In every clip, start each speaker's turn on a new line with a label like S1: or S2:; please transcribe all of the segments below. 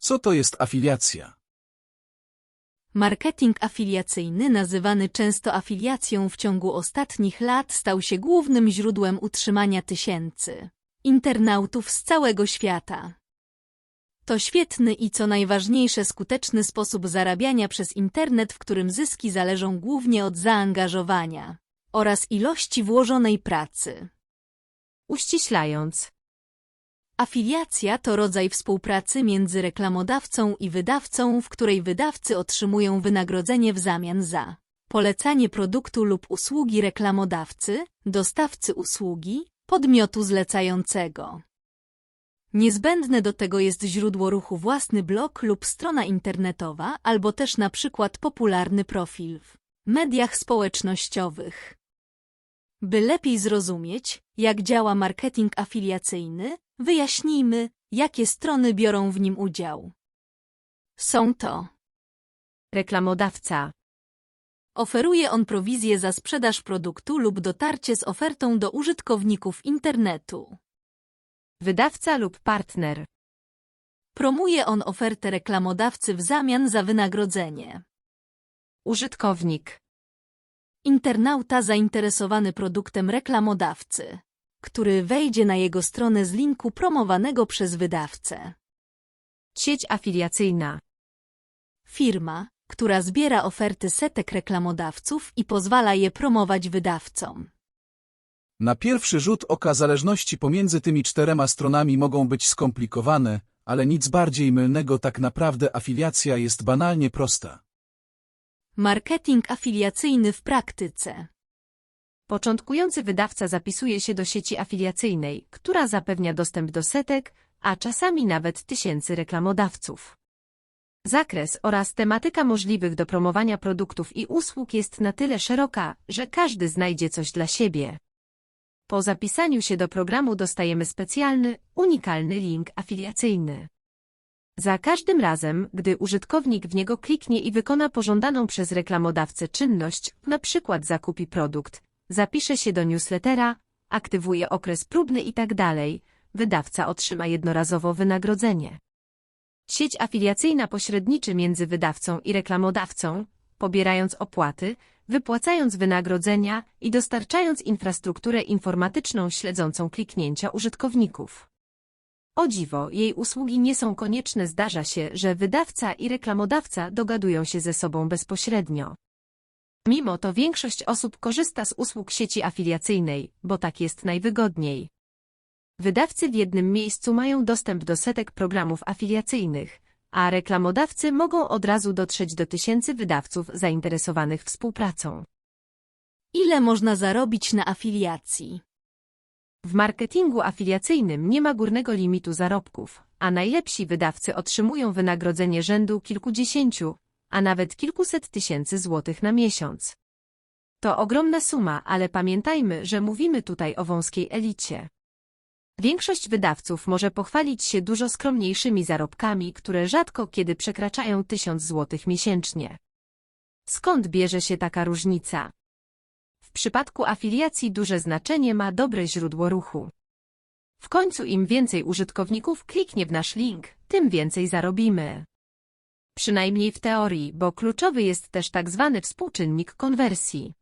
S1: Co to jest afiliacja?
S2: Marketing afiliacyjny, nazywany często afiliacją w ciągu ostatnich lat, stał się głównym źródłem utrzymania tysięcy internautów z całego świata. To świetny i co najważniejsze skuteczny sposób zarabiania przez internet, w którym zyski zależą głównie od zaangażowania oraz ilości włożonej pracy.
S3: Uściślając,
S2: Afiliacja to rodzaj współpracy między reklamodawcą i wydawcą, w której wydawcy otrzymują wynagrodzenie w zamian za polecanie produktu lub usługi reklamodawcy, dostawcy usługi, podmiotu zlecającego. Niezbędne do tego jest źródło ruchu własny blog lub strona internetowa, albo też na przykład popularny profil w mediach społecznościowych. By lepiej zrozumieć, jak działa marketing afiliacyjny, wyjaśnijmy, jakie strony biorą w nim udział. Są to
S3: reklamodawca,
S2: Oferuje on prowizję za sprzedaż produktu lub dotarcie z ofertą do użytkowników internetu.
S3: wydawca lub partner,
S2: Promuje on ofertę reklamodawcy w zamian za wynagrodzenie.
S3: użytkownik,
S2: Internauta zainteresowany produktem reklamodawcy, który wejdzie na jego stronę z linku promowanego przez wydawcę.
S3: sieć afiliacyjna,
S2: Firma, która zbiera oferty setek reklamodawców i pozwala je promować wydawcom.
S1: Na pierwszy rzut oka zależności pomiędzy tymi czterema stronami mogą być skomplikowane, ale nic bardziej mylnego tak naprawdę afiliacja jest banalnie prosta.
S2: Marketing afiliacyjny w praktyce.
S3: Początkujący wydawca zapisuje się do sieci afiliacyjnej, która zapewnia dostęp do setek, a czasami nawet tysięcy reklamodawców. Zakres oraz tematyka możliwych do promowania produktów i usług jest na tyle szeroka, że każdy znajdzie coś dla siebie. Po zapisaniu się do programu dostajemy specjalny, unikalny link afiliacyjny. Za każdym razem, gdy użytkownik w niego kliknie i wykona pożądaną przez reklamodawcę czynność, przykład zakupi produkt, zapisze się do newslettera, aktywuje okres próbny itd., wydawca otrzyma jednorazowo wynagrodzenie. Sieć afiliacyjna pośredniczy między wydawcą i reklamodawcą, pobierając opłaty, wypłacając wynagrodzenia i dostarczając infrastrukturę informatyczną śledzącą kliknięcia użytkowników. O dziwo, jej usługi nie są konieczne. Zdarza się, że wydawca i reklamodawca dogadują się ze sobą bezpośrednio. Mimo to większość osób korzysta z usług sieci afiliacyjnej, bo tak jest najwygodniej. Wydawcy w jednym miejscu mają dostęp do setek programów afiliacyjnych, a reklamodawcy mogą od razu dotrzeć do tysięcy wydawców zainteresowanych współpracą.
S2: Ile można zarobić na afiliacji?
S3: W marketingu afiliacyjnym nie ma górnego limitu zarobków, a najlepsi wydawcy otrzymują wynagrodzenie rzędu kilkudziesięciu, a nawet kilkuset tysięcy złotych na miesiąc. To ogromna suma, ale pamiętajmy, że mówimy tutaj o wąskiej elicie. Większość wydawców może pochwalić się dużo skromniejszymi zarobkami, które rzadko kiedy przekraczają tysiąc złotych miesięcznie. Skąd bierze się taka różnica? W przypadku afiliacji duże znaczenie ma dobre źródło ruchu. W końcu im więcej użytkowników kliknie w nasz link, tym więcej zarobimy. Przynajmniej w teorii, bo kluczowy jest też tak zwany współczynnik konwersji.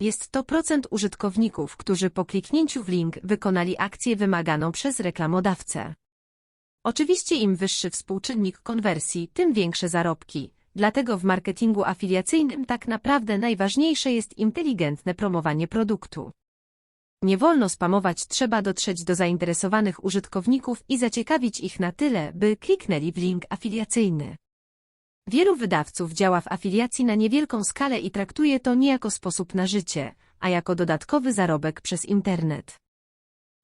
S3: Jest to procent użytkowników, którzy po kliknięciu w link wykonali akcję wymaganą przez reklamodawcę. Oczywiście im wyższy współczynnik konwersji, tym większe zarobki. Dlatego w marketingu afiliacyjnym tak naprawdę najważniejsze jest inteligentne promowanie produktu. Nie wolno spamować, trzeba dotrzeć do zainteresowanych użytkowników i zaciekawić ich na tyle, by kliknęli w link afiliacyjny. Wielu wydawców działa w afiliacji na niewielką skalę i traktuje to nie jako sposób na życie, a jako dodatkowy zarobek przez internet.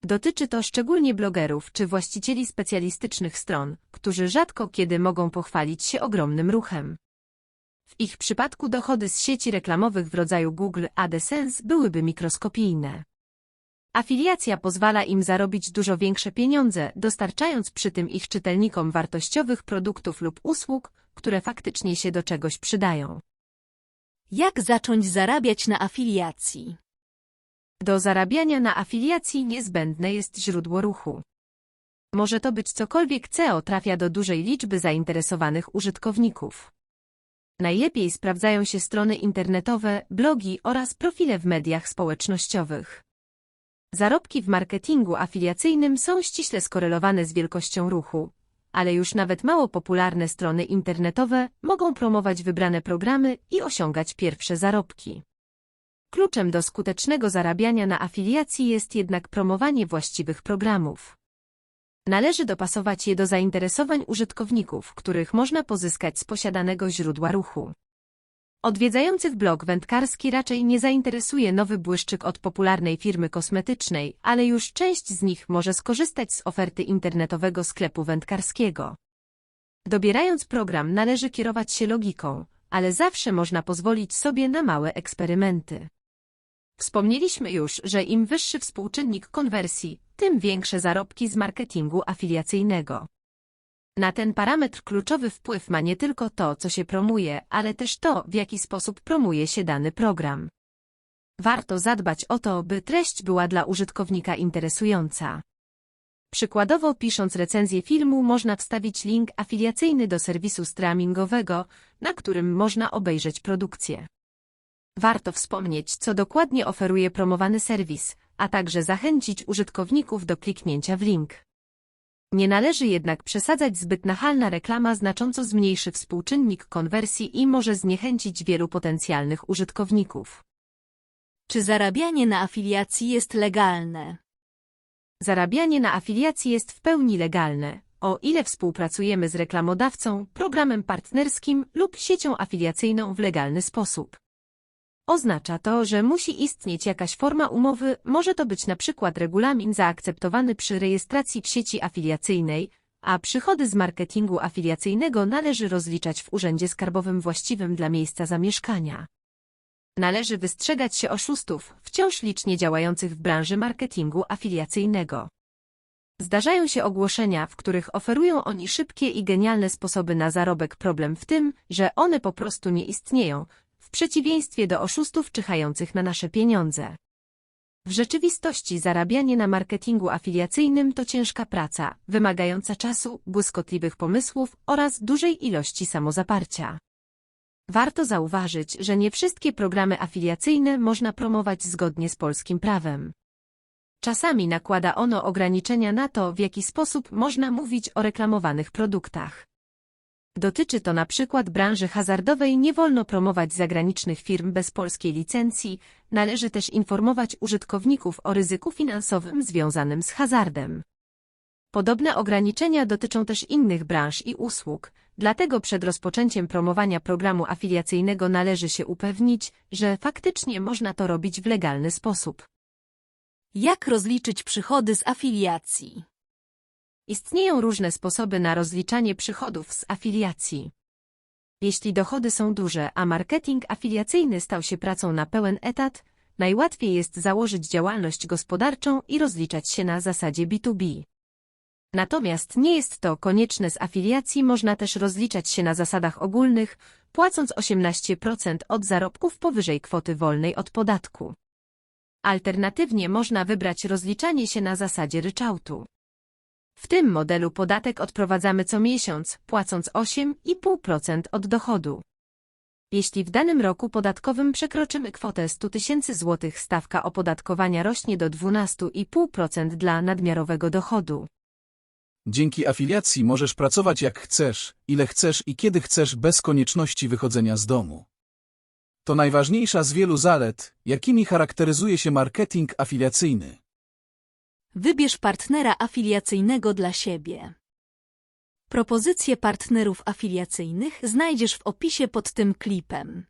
S3: Dotyczy to szczególnie blogerów czy właścicieli specjalistycznych stron, którzy rzadko kiedy mogą pochwalić się ogromnym ruchem. W ich przypadku dochody z sieci reklamowych w rodzaju Google AdSense byłyby mikroskopijne. Afiliacja pozwala im zarobić dużo większe pieniądze, dostarczając przy tym ich czytelnikom wartościowych produktów lub usług, które faktycznie się do czegoś przydają.
S2: Jak zacząć zarabiać na afiliacji?
S3: Do zarabiania na afiliacji niezbędne jest źródło ruchu. Może to być cokolwiek CEO trafia do dużej liczby zainteresowanych użytkowników. Najlepiej sprawdzają się strony internetowe, blogi oraz profile w mediach społecznościowych. Zarobki w marketingu afiliacyjnym są ściśle skorelowane z wielkością ruchu, ale już nawet mało popularne strony internetowe mogą promować wybrane programy i osiągać pierwsze zarobki. Kluczem do skutecznego zarabiania na afiliacji jest jednak promowanie właściwych programów. Należy dopasować je do zainteresowań użytkowników, których można pozyskać z posiadanego źródła ruchu. Odwiedzających blog wędkarski raczej nie zainteresuje nowy błyszczyk od popularnej firmy kosmetycznej, ale już część z nich może skorzystać z oferty internetowego sklepu wędkarskiego. Dobierając program należy kierować się logiką, ale zawsze można pozwolić sobie na małe eksperymenty. Wspomnieliśmy już, że im wyższy współczynnik konwersji, tym większe zarobki z marketingu afiliacyjnego. Na ten parametr kluczowy wpływ ma nie tylko to, co się promuje, ale też to, w jaki sposób promuje się dany program. Warto zadbać o to, by treść była dla użytkownika interesująca. Przykładowo pisząc recenzję filmu można wstawić link afiliacyjny do serwisu streamingowego, na którym można obejrzeć produkcję. Warto wspomnieć, co dokładnie oferuje promowany serwis, a także zachęcić użytkowników do kliknięcia w link. Nie należy jednak przesadzać zbyt nachalna reklama znacząco zmniejszy współczynnik konwersji i może zniechęcić wielu potencjalnych użytkowników.
S2: Czy zarabianie na afiliacji jest legalne?
S3: Zarabianie na afiliacji jest w pełni legalne, o ile współpracujemy z reklamodawcą, programem partnerskim lub siecią afiliacyjną w legalny sposób. Oznacza to, że musi istnieć jakaś forma umowy, może to być na przykład regulamin zaakceptowany przy rejestracji sieci afiliacyjnej, a przychody z marketingu afiliacyjnego należy rozliczać w urzędzie skarbowym właściwym dla miejsca zamieszkania. Należy wystrzegać się oszustów, wciąż licznie działających w branży marketingu afiliacyjnego. Zdarzają się ogłoszenia, w których oferują oni szybkie i genialne sposoby na zarobek. Problem w tym, że one po prostu nie istnieją, przeciwieństwie do oszustów czyhających na nasze pieniądze. W rzeczywistości zarabianie na marketingu afiliacyjnym to ciężka praca, wymagająca czasu, błyskotliwych pomysłów oraz dużej ilości samozaparcia. Warto zauważyć, że nie wszystkie programy afiliacyjne można promować zgodnie z polskim prawem. Czasami nakłada ono ograniczenia na to, w jaki sposób można mówić o reklamowanych produktach. Dotyczy to na przykład branży hazardowej nie wolno promować zagranicznych firm bez polskiej licencji, należy też informować użytkowników o ryzyku finansowym związanym z hazardem. Podobne ograniczenia dotyczą też innych branż i usług, dlatego przed rozpoczęciem promowania programu afiliacyjnego należy się upewnić, że faktycznie można to robić w legalny sposób.
S2: Jak rozliczyć przychody z afiliacji?
S3: Istnieją różne sposoby na rozliczanie przychodów z afiliacji. Jeśli dochody są duże, a marketing afiliacyjny stał się pracą na pełen etat, najłatwiej jest założyć działalność gospodarczą i rozliczać się na zasadzie B2B. Natomiast nie jest to konieczne z afiliacji, można też rozliczać się na zasadach ogólnych, płacąc 18% od zarobków powyżej kwoty wolnej od podatku. Alternatywnie można wybrać rozliczanie się na zasadzie ryczałtu. W tym modelu podatek odprowadzamy co miesiąc, płacąc 8,5% od dochodu. Jeśli w danym roku podatkowym przekroczymy kwotę 100 tysięcy złotych, stawka opodatkowania rośnie do 12,5% dla nadmiarowego dochodu.
S1: Dzięki afiliacji możesz pracować jak chcesz, ile chcesz i kiedy chcesz bez konieczności wychodzenia z domu. To najważniejsza z wielu zalet, jakimi charakteryzuje się marketing afiliacyjny.
S2: Wybierz partnera afiliacyjnego dla siebie. Propozycje partnerów afiliacyjnych znajdziesz w opisie pod tym klipem.